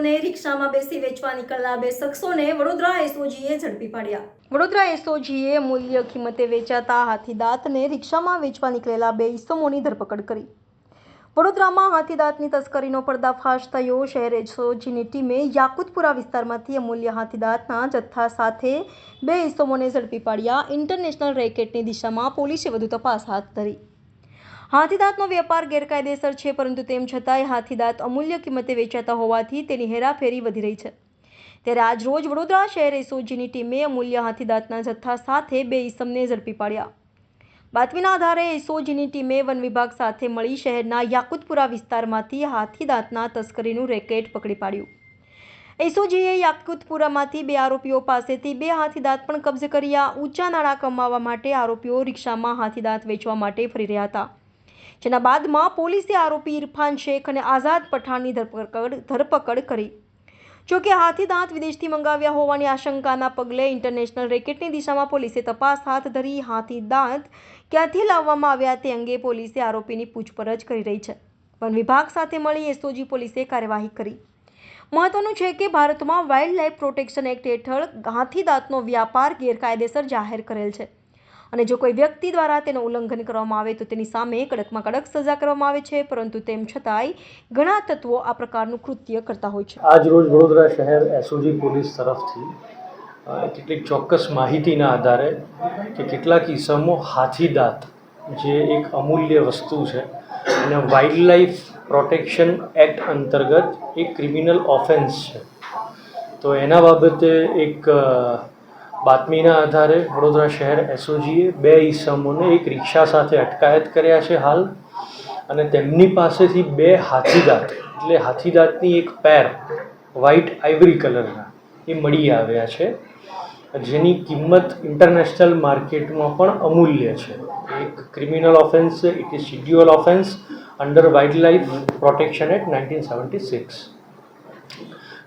વસ્તુને રિક્ષામાં બેસી વેચવા નીકળનાર બે શખ્સોને વડોદરા એસઓજીએ ઝડપી પાડ્યા. વડોદરા એસઓજીએ મૂલ્ય કિંમતે વેચાતા હાથીદાંતને રિક્ષામાં વેચવા નીકળેલા બે ઇસમોની ધરપકડ કરી. વડોદરામાં હાથીદાંતની તસ્કરીનો પર્દાફાશ થયો. શહેર એસઓજીની ટીમે યાકુતપુરા વિસ્તારમાંથી અમૂલ્ય હાથીદાંતના જથ્થા સાથે બે ઇસમોને ઝડપી પાડ્યા. ઇન્ટરનેશનલ રેકેટની દિશામાં પોલીસે વધુ તપાસ હાથ ધરી. હાથીદાંતનો વેપાર ગેરકાયદેસર છે, પરંતુ તેમ છતાંય હાથીદાંત અમૂલ્ય કિંમતે વેચાતા હોવાથી તેની હેરાફેરી વધી રહી છે. ત્યારે આજ રોજ વડોદરા શહેર એસઓજીની ટીમે અમૂલ્ય હાથીદાંતના જથ્થા સાથે બે ઇસમને ઝડપી પાડ્યા. બાતમીના આધારે એસઓજીની ટીમે વન વિભાગ સાથે મળી શહેરના યાકુતપુરા વિસ્તારમાંથી હાથીદાંતના તસ્કરીનું રેકેટ પકડી પાડ્યું. એસઓજીએ યાકુતપુરામાંથી બે આરોપીઓ પાસેથી બે હાથીદાંત પણ કબજે કર્યા. ઊંચા નાણાં કમાવા માટે આરોપીઓ રિક્ષામાં હાથીદાંત વેચવા માટે ફરી રહ્યા હતા. જેના બાદમાં પોલીસે આરોપી ઇરફાન શેખ અને આઝાદ પઠાણની ધરપકડ ધરપકડ કરી. જોકે હાથી દાંત વિદેશથી મંગાવ્યા હોવાની આશંકાના પગલે ઇન્ટરનેશનલ રેકેટની દિશામાં પોલીસે તપાસ હાથ ધરી હાથીદાંત ક્યાંથી લાવવામાં આવ્યા તે અંગે પોલીસે આરોપીની પૂછપરછ કરી રહી છે. વન વિભાગ સાથે મળી એસઓજી પોલીસે કાર્યવાહી કરી. મહત્વનું છે કે ભારતમાં વાઇલ્ડ લાઇફ પ્રોટેક્શન એક્ટ હેઠળ હાથીદાંતનો વ્યાપાર ગેરકાયદેસર જાહેર કરેલ છે. અને જો કોઈ વ્યક્તિ દ્વારા તેનું ઉલ્લંઘન કરવામાં આવે તો તેની સામે કડકમાં કડક સજા કરવામાં આવે છે, પરંતુ તેમ છતાંય ઘણા તત્વો આ પ્રકારનું કૃત્ય કરતા હોય છે. આજ રોજ વડોદરા શહેર એસઓજી પોલીસ તરફથી કેટલીક ચોક્કસ માહિતીના આધારે કે કેટલાક ઈસમો હાથીદાંત, જે એક અમૂલ્ય વસ્તુ છે, અને વાઇલ્ડ લાઈફ પ્રોટેક્શન એક્ટ અંતર્ગત એક ક્રિમિનલ ઓફેન્સ છે. તો એના બાબતે એક બાતમીના આધારે વડોદરા શહેર એસઓજીએ બે ઈસમોને એક રિક્ષા સાથે અટકાયત કર્યા છે હાલ અને તેમની પાસેથી બે હાથીદાંત, એટલે હાથીદાંતની એક પેર વ્હાઇટ આઇવરી કલરના એ મળી આવ્યા છે. જેની કિંમત ઇન્ટરનેશનલ માર્કેટમાં પણ અમૂલ્ય છે. એક criminal offence, it is schedule offence, under wildlife protection act nineteen seventy six.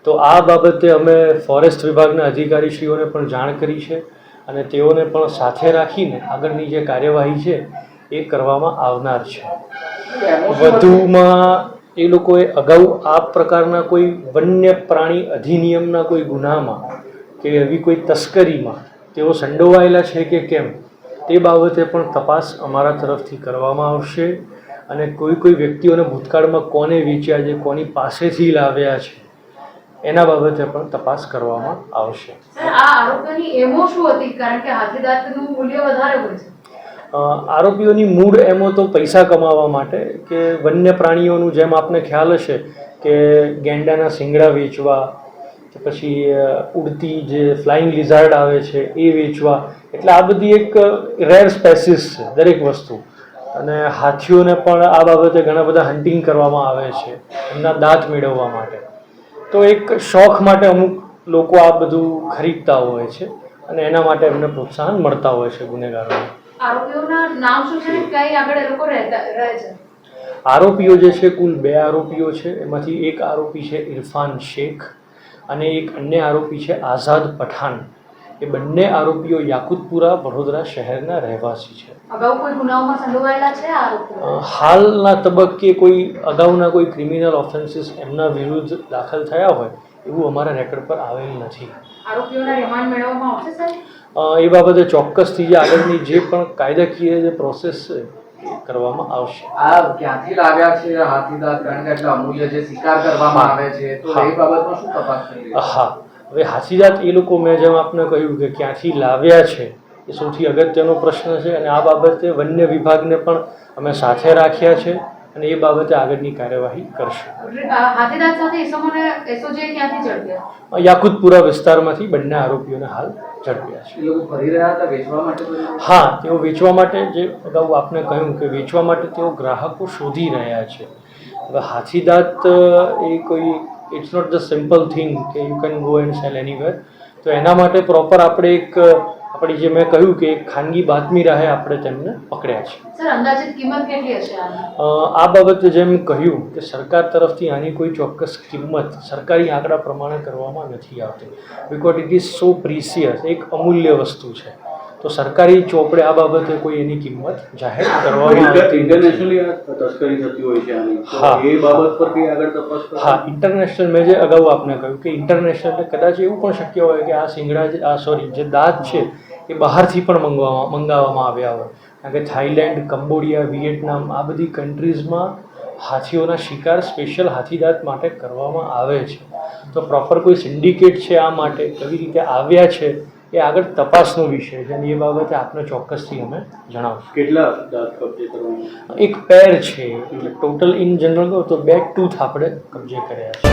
તો આ બાબતે અમે ફોરેસ્ટ વિભાગના અધિકારીશ્રીઓને પણ જાણ કરી છે અને તેઓને પણ સાથે રાખીને આગળની જે કાર્યવાહી છે એ કરવામાં આવનાર છે. વધુમાં એ લોકોએ અગાઉ આ પ્રકારના કોઈ વન્ય પ્રાણી અધિનિયમના કોઈ ગુનામાં કે એવી કોઈ તસ્કરીમાં તેઓ સંડોવાયેલા છે કે કેમ તે બાબતે પણ તપાસ અમારા તરફથી કરવામાં આવશે અને કોઈ કોઈ વ્યક્તિઓને ભૂતકાળમાં કોને વેચ્યા છે, કોની પાસેથી લાવ્યા છે એના બાબતે પણ તપાસ કરવામાં આવશે. આરોપીઓની મૂળ એમો તો પૈસા કમાવા માટે કે વન્ય પ્રાણીઓનું જેમ આપને ખ્યાલ હશે કે ગેંડાના શિંગડા વેચવા કે પછી ઉડતી જે ફ્લાઇંગ લિઝાર્ડ આવે છે એ વેચવા એટલે આ બધી એક રેર સ્પેસીસ છે દરેક વસ્તુ. અને હાથીઓને પણ આ બાબતે ઘણા બધા હન્ટિંગ કરવામાં આવે છે એમના દાંત મેળવવા માટે. તો એક શોખ માટે અમુક લોકો આ બધું ખરીદતા હોય છે અને એના માટે એમને પ્રોત્સાહન મળતા હોય છે ગુનેગારોને. આરોપીઓ જે છે કુલ બે આરોપીઓ છે. એમાંથી એક આરોપી છે ઇરફાન શેખ અને એક અન્ય આરોપી છે આઝાદ પઠાણ. એ બંને આરોપીઓ યાકુતપુરા વડોદરા શહેરના રહેવાસી છે. અગાઉ કોઈ ગુનાઓમાં સંડોવાયેલા છે આરોપીઓ? હાલના તબક્કે કોઈ અગાઉના કોઈ ક્રિમિનલ ઓફેન્સીસ એમના વિરુદ્ધ દાખલ થયા હોય એવું અમારા રેકોર્ડ પર આવેલ નથી. આરોપીઓના રિમાન્ડ મેળવવામાં આવશે સર એ બાબતે ચોક્કસથી જે આગળની જે પણ કાયદાકીય જે પ્રોસેસ છે કરવામાં આવશે. આ ક્યાંથી લાવ્યા છે? હાથીદાંત કારણ કે અમૂલ્ય જે શિકાર કરવામાં આવે છે તો એ બાબતમાં શું તપાસ કરી છે? હા. હવે હાથીદાંત એ લોકો મેં જેમ આપને કહ્યું કે ક્યાંથી લાવ્યા છે એ સૌથી અગત્યનો પ્રશ્ન છે અને આ બાબતે વન્ય વિભાગને પણ અમે સાથે રાખ્યા છે અને એ બાબતે આગળની કાર્યવાહી કરશે. યાકુતપુરા વિસ્તારમાંથી બંને આરોપીઓને હાલ ઝડપ્યા છે. એ લોકો ફરી રહ્યા હતા વેચવા માટે ફરી રહ્યા હતા? હા તેઓ વેચવા માટે જે અગાઉ આપને કહ્યું કે વેચવા માટે તેઓ ગ્રાહકો શોધી રહ્યા છે. હવે હાથીદાંત એ કોઈ it's not the simple thing કે you can go and sell anywhere તો એના માટે પ્રોપર આપણે એક આપણી જે મેં કહ્યું કે એક ખાનગી બાતમી રાહે આપણે તેમને પકડ્યા છે. સર અંદાજિત કિંમત કેટલી હશે આ બાબતે જેમ કહ્યું કે સરકાર તરફથી આની કોઈ ચોક્કસ કિંમત સરકારી આંકડા પ્રમાણે કરવામાં નથી આવતી. Because it is so precious એક અમૂલ્ય વસ્તુ છે. તો સરકારી ચોપડે આ બાબતે કોઈ એની કિંમત જાહેર કરવામાં ઇન્ટરનેશનલી તસ્કરી થતી હોય છે હા. એ બાબત પર કઈ આગળ તપાસ હા ઇન્ટરનેશનલ મેં જે અગાઉ આપને કહ્યું કે ઇન્ટરનેશનલ કદાચ એવું પણ શક્ય હોય કે આ સિંગડા આ સોરી જે દાંત છે એ બહારથી પણ મંગવામાં મંગાવવામાં આવ્યા હોય. કારણ કે થાઈલેન્ડ કંબોડિયા વિયેટનામ આ બધી કન્ટ્રીઝમાં હાથીઓના શિકાર સ્પેશિયલ હાથીદાંત માટે કરવામાં આવે છે. તો પ્રોપર કોઈ સિન્ડિકેટ છે આ માટે કેવી રીતે આવ્યા છે એ આગળ તપાસનો વિષય છે અને એ બાબતે આપને ચોક્કસથી અમે જણાવશું. કેટલા દાંત કબજે કરવામાં એક પેર છે એટલે ટોટલ ઇન જનરલ કહું તો બે ટૂથ આપણે કબજે કર્યા છે.